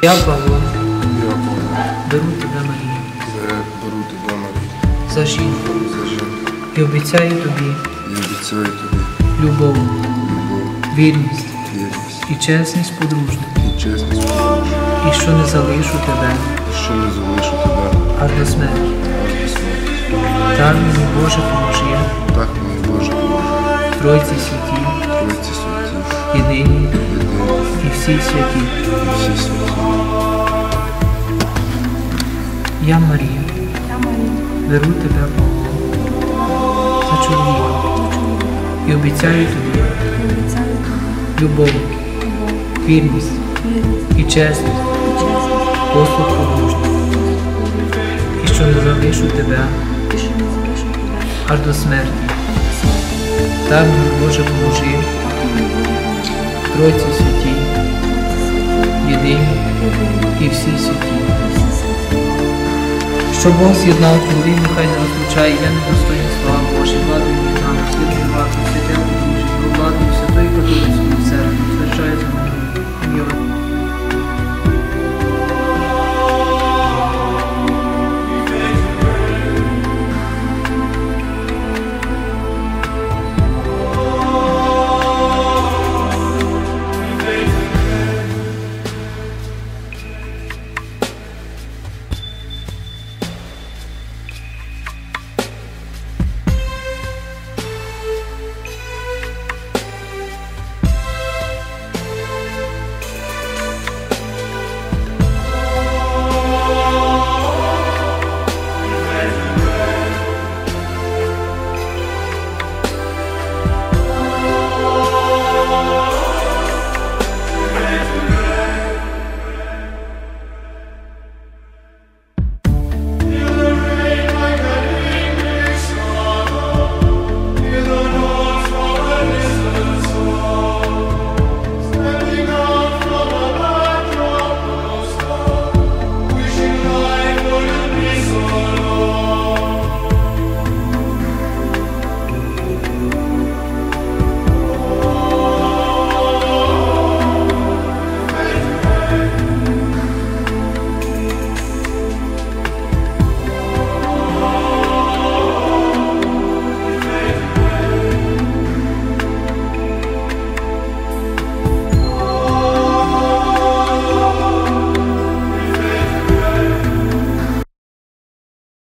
Я Павло, Я беру тебе Марія, беру тебе Марія, за жінку. За жінку. І обіцяю тобі і обіцяю тобі любов, любов, вірність вірність. і чесність подружню, і чесність подружжя, і що не залишу тебе. І що не залишу тебе. Аж до смерті. аж до смерті. Так мені Боже поможи, Так мені Боже поможи, Тройці святі, всі святі. всі святі. Я Марія, беру тебе Павло, за чоловіка. І обіцяю тобі любов, вірність і чесність, послуг подружній, і що не залишу тебе аж до смерті. Так Боже поможи, Тройці Що Бог з'єднав чоловік, нехай не розлучає, я не недостойний слава Божі, владою мій нам, святий владу, святе подружжя, владою святої католицької церкви.